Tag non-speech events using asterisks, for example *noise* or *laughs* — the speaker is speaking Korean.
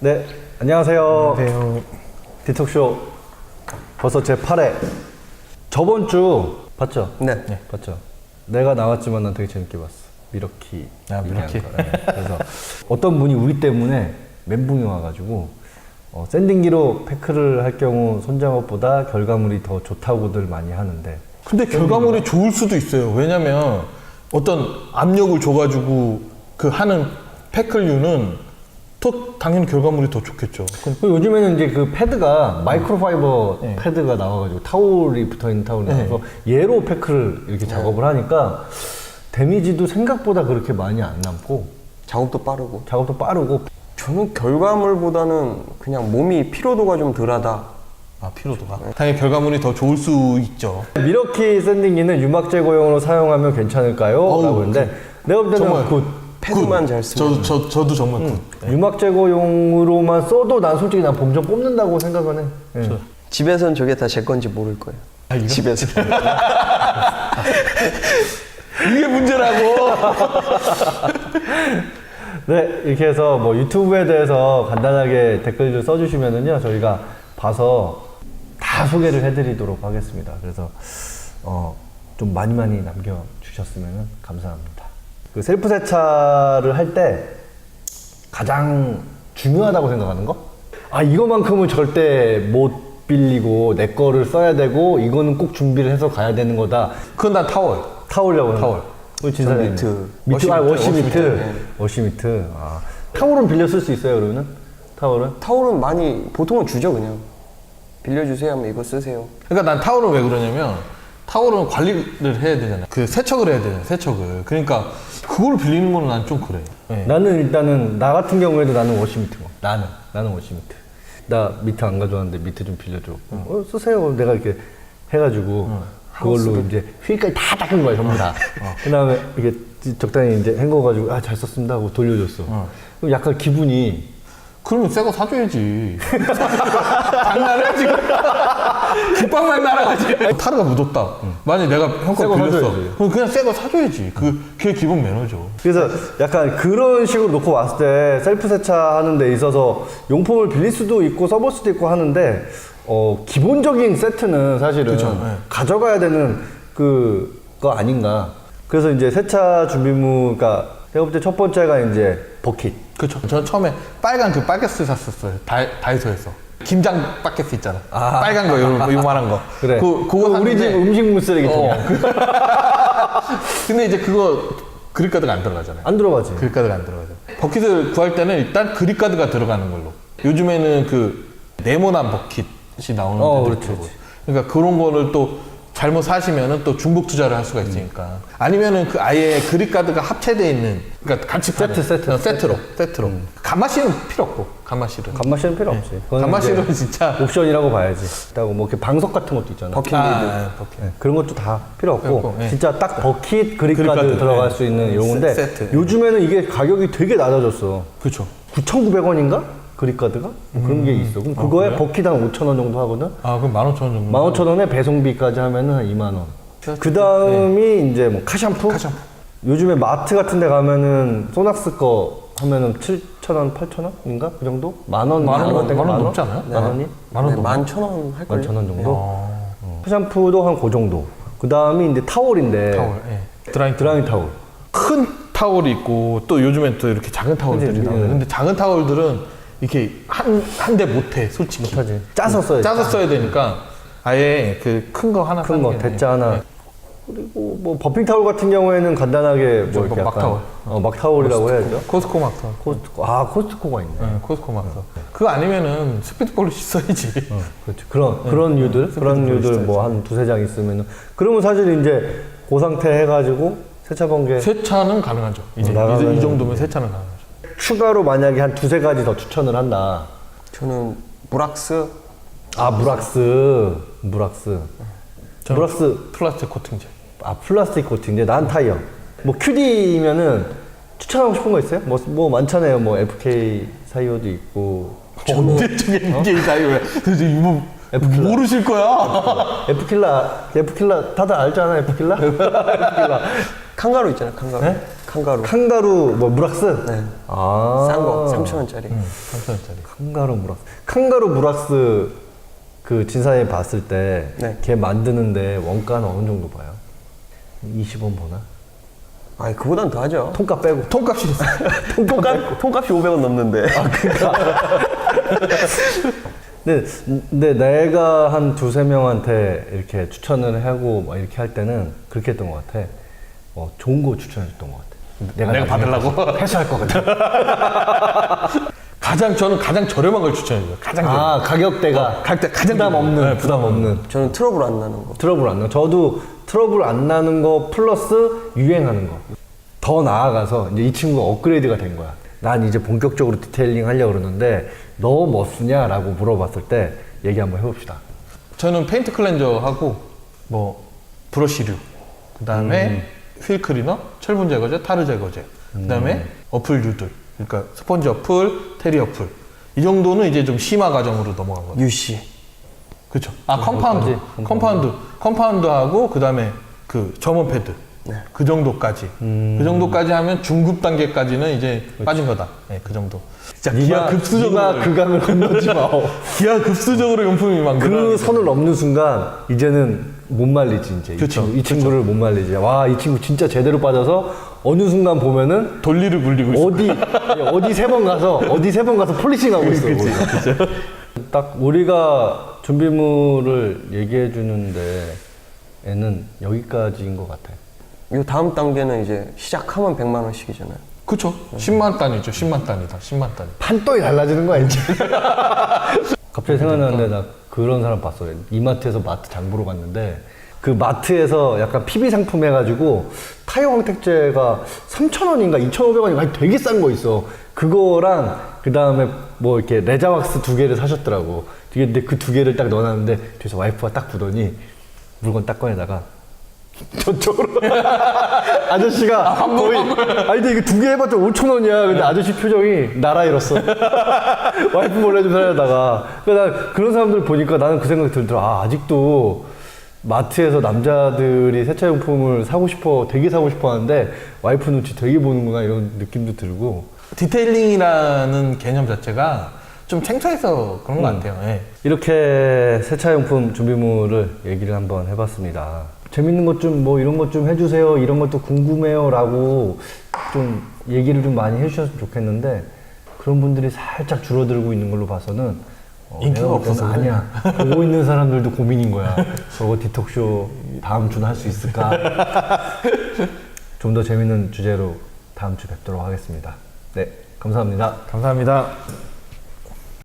네, 안녕하세요. 안녕하세요. 디톡쇼 벌써 제 8회. 저번 주 봤죠? 네. 봤죠. 내가 나왔지만 난 되게 재밌게 봤어. 미러키. 아, 미러키. 거. 네. 그래서 어떤 분이 우리 때문에 멘붕이 와가지고 어, 샌딩기로 패크를 할 경우 손장업보다 결과물이 더 좋다고들 많이 하는데 근데 결과물이 좋을 수도 있어요. 왜냐면 어떤 압력을 줘가지고 그 하는 패클류는 또 당연히 결과물이 더 좋겠죠. 그- 요즘에는 이제 그 패드가 마이크로파이버 네. 패드가 나와가지고 타올이 붙어 있는 타올이 네. 나와서 얘로 패크를 이렇게 작업을 하니까 데미지도 생각보다 그렇게 많이 안 남고 작업도 빠르고. 작업도 빠르고 저는 결과물보다는 그냥 몸이 피로도가 좀 덜하다. 아 피로도가. 당연히 결과물이 더 좋을 수 있죠. 미러키 샌딩기는 유막 제거용으로 사용하면 괜찮을까요? 어우, 라고 했는데 내가 볼 때는 정말 그 패드만 잘 쓰면. 저, 저, 저도 정말 굿. 유막 제거용으로만 써도 난 솔직히 난 범점 뽑는다고 생각은 해. 예. 집에선 저게 다 제 건지 모를 거예요. 집에서. *laughs* 이게 문제라고. *laughs* 네, 이렇게 해서 뭐 유튜브에 대해서 간단하게 댓글들 써주시면은요, 저희가 봐서 다 소개를 해드리도록 하겠습니다. 그래서, 어, 좀 많이 많이 남겨주셨으면 감사합니다. 그 셀프 세차를 할 때 가장 중요하다고 생각하는 거? 아, 이거만큼은 절대 못 빌리고 내 거를 써야 되고, 이거는 꼭 준비를 해서 가야 되는 거다. 그건 난 타월. 타올이라고 하는. 우리 진사장님. 미트. 미트, 아, 워시 워시 미트, 미트. 네. 워시 미트. 아. 타올은 빌려 쓸 수 있어요, 그러면은? 타올은? 타올은 많이, 보통은 주죠, 그냥. 빌려주세요 하면 이거 쓰세요. 그러니까 난 타월은 왜 그러냐면 타월은 관리를 해야 되잖아요. 그 세척을 해야 되잖아요. 세척을. 그러니까 그걸 빌리는 거는 난 좀 그래. 예. 나는 일단은, 나 같은 경우에도 나는 워시 미트. 뭐. 나는. 나는 워시 미트. 나 미트 안 가져왔는데 미트 좀 빌려줘. 어, 쓰세요. 내가 이렇게 해가지고. 그걸로 이제 휠까지 다 닦은 거야, 전부 다. *laughs* 그 다음에 이게 적당히 이제 헹궈가지고, 아, 잘 썼습니다 하고 돌려줬어. 그럼 약간 기분이 그러면 새거 사줘야지. 장난해 지금. 국방만 날아가지. 타르가 묻었다. 만약 내가 형 새거 거 빌렸어. 사줘야지. 그럼 그냥 새 거 사줘야지. 그 그게 기본 매너죠. 그래서 약간 그런 식으로 놓고 왔을 때 셀프 세차하는 데 있어서 용품을 빌릴 수도 있고 써볼 수도 있고 하는데 어 기본적인 세트는 사실은 그쵸, 네. 가져가야 되는 그 거 아닌가 그래서 이제 세차 준비물 그러니까 볼때첫 번째가 이제 버킷 그렇죠. 저 처음에 빨간 그 바게트 샀었어요. 다, 다이소에서. 김장 바게트 있잖아. 빨간 거, 요, 요만한 거. 그래 그, 그거 그거 우리 집 샀는데 음식물 쓰레기통이야 어. *laughs* 근데 이제 그거 그립카드가 안 들어가잖아요. 안 들어가지 그립카드가 안 들어가죠. 버킷을 구할 때는 일단 그립카드가 들어가는 걸로. 요즘에는 그 네모난 버킷이 나오는 어, 데도 그렇지, 있고. 그러니까 그런 거를 또 잘못 사시면은 또 중복 투자를 할 수가 있으니까. 아니면은 그 아예 그립카드가 합체돼 있는 그러니까 같이 파는 세트, 세트, 어, 세트로 세트로. 간마실은 필요 없고 간마실은. 간마실은 필요 없지 그거는 간마실은 이제 진짜 옵션이라고 봐야지 그리고 뭐 이렇게 방석 같은 것도 있잖아 버킷 아. 아, 버킷. 네, 그런 것도 다 필요 없고 없고, 예. 진짜 딱 버킷 그립카드 그립카드, 들어갈 예. 수 있는 세- 세트. 요즘에는 이게 가격이 되게 낮아졌어 그렇죠. 9,900원인가? 그립카드가? 뭐 그런 게 있어 그럼 그거에 그래요? 버킷 한 5,000원 정도 하거든 아 그럼 15,000원 정도. 15,000원에 배송비까지 하면은 한 2만 원 그 다음이 이제 뭐 카샴푸? 카샴푸. 요즘에 마트 같은 데 가면은 소낙스 거 하면은 7,000원, 8,000원인가? 그 정도? 만 원, 만 원, 만원 만 원? 넘지 않아요? 만 원이? 만 원 네, 넘어. 만천 원 할걸요? 11,000원 정도? 어. 어. 샴푸도 한 그 정도. 그 다음이 이제 타올인데. 타월. 예. 드라이 드라이 타올. 큰 타월이 있고 또 요즘엔 또 이렇게 작은 타월들이 그치, 나와요. 예. 근데 작은 타월들은 이렇게 한 한 대 못해 솔직히. 못하지. 짜서 써야지. 짜서 써야 되니까 아예 그 큰 거 하나 큰 사는 거, 게 대짜. 하나. 그리고 뭐 버핑 타올 같은 경우에는 간단하게 뭐저 이렇게 막 약간 타올. 어, 막 타올이라고 해야죠. 코스코 막타. 코스트코. 아, 코스트코가 있네. 네, 코스코 막타. 그거 아니면은 스피드 폴리시 써야지. 어, 그렇죠. 그런 그런 유들, 그런 유들 뭐 한 두세 장 있으면은 그러면 사실 이제 그 상태 해가지고 세차 번개 세차는 가능하죠. 이제 나가면은 이, 이 정도면 세차는 가능하죠. 추가로 만약에 한 두세 가지 더 추천을 한다. 저는 무락스. 아, 무락스, 무락스, 저는 무락스. 플라스틱 코팅제. 아 플라스틱 코팅인데 난 타이어 뭐 QD면은 추천하고 싶은 거 있어요? 뭐, 뭐 많잖아요 뭐 FK 사이어도 있고 언제쯤에 이게 이사요 도대체 이거 F킬라. 모르실 거야. F킬라 F킬라 다들 알잖아 F킬라 F킬라 *laughs* 칸가루 있잖아요, 칸가루. 네? 칸가루. 칸가루 뭐 무락스? 네. 아. 싼 거, 3,000원짜리. 3천원짜리. 칸가루 무락스. 칸가루 무락스 그 진사에 봤을 때 네. 걔 만드는데 원가는 어느 정도 봐요? 20원 보나? 아니, 그보단 더 하죠. 통값 빼고. 통값이 있어. 통값, 통값이 500원 넘는데. 근데, 근데 내가 한 두세 명한테 이렇게 추천을 하고 막 이렇게 할 때는 그렇게 했던 것 같아. 어, 좋은 거 추천해 줬던 것 같아. 내가, 내가 받으려고? *laughs* 회수할 것 같아. *laughs* 가장 저는 가장 저렴한 걸 추천해줘요. 가장 저렴. 아, 가격대가 가격대 가장 부담 저렴. 없는, 네, 부담 없는. 저는 트러블 안 나는 거. 트러블 안 나. 저도 트러블 안 나는 거 플러스 유행하는 거. 더 나아가서 이제 이 친구 가 업그레이드가 된 거야. 난 이제 본격적으로 디테일링 하려고 그러는데 너 뭐 쓰냐라고 물어봤을 때 얘기 한번 해봅시다. 저는 페인트 클렌저 하고 뭐 브러쉬류, 그 다음에 휠 클리너, 철분 제거제, 타르 제거제, 그 다음에 어플류들, 그러니까 스펀지 어플, 테리 어플 이 정도는 이제 좀 심화 과정으로 넘어간 거죠. UC. 그렇죠. 아 컴파운드, 컴파운드, 컴파운드하고 그 다음에 그 점원 패드. 그 정도까지. 그 정도까지 하면 중급 단계까지는 이제 빠진 거다. 네, 그 정도. 진짜 기하 급수적으로 그 강을 건너지 마. *laughs* 기하 급수적으로 용품이 막그 선을 넘는 순간 이제는 못 말리지 이제 이, 그쵸, 친구, 이 친구를 못 말리지 와 이 친구 진짜 제대로 빠져서 어느 순간 보면은 돌리를 굴리고 있어. 어디 어디 세 번 가서 어디 세 번 가서 폴리싱 하고 있어 거기서. 딱 우리가 준비물을 얘기해 주는데 애는 여기까지인 것 같아 요 다음 단계는 이제 시작하면 100만 원씩이잖아요. 그쵸. 10만 단위죠. 10만 단위다. 10만 단위. 판돈이 달라지는 거야 이제 *laughs* 갑자기 생각나는데 나 그런 사람 봤어 이마트에서 마트 장 보러 갔는데 그 마트에서 약간 PB 상품 해가지고 타이어 황택제가 3,000원인가 2,500원인가 되게 싼 거 있어 그거랑 그 다음에 뭐 이렇게 레자왁스 두 개를 사셨더라고 근데 그 두 개를 딱 넣어놨는데 뒤에서 와이프가 딱 보더니 물건 딱 꺼내다가 저쪽으로. *laughs* 아저씨가 거의 아니 근데 이거 두개 해봤자 5천 원이야. 근데 아저씨 표정이 나라 잃었어. *laughs* 와이프 몰래 좀 살려다가. 그러니까 난 그런 사람들 보니까 나는 그 생각이 들더라. 아 아직도 마트에서 남자들이 세차용품을 사고 싶어 되게 사고 싶어 하는데 와이프 눈치 되게 보는구나 이런 느낌도 들고. 디테일링이라는 개념 자체가 좀 생소해서 그런 것 같아요. 예. 이렇게 세차용품 준비물을 얘기를 한번 해봤습니다. 재밌는 것 좀 뭐 이런 것 좀 해주세요. 이런 것도 궁금해요라고 좀 얘기를 좀 많이 해주셨으면 좋겠는데 그런 분들이 살짝 줄어들고 있는 걸로 봐서는 어, 인기가 없어서 그래. 아니야. 보고 있는 *laughs* 사람들도 고민인 거야. 저거 디톡쇼 다음 주는 할 수 있을까? *laughs* 좀 더 재밌는 주제로 다음 주 뵙도록 하겠습니다. 네, 감사합니다. 감사합니다.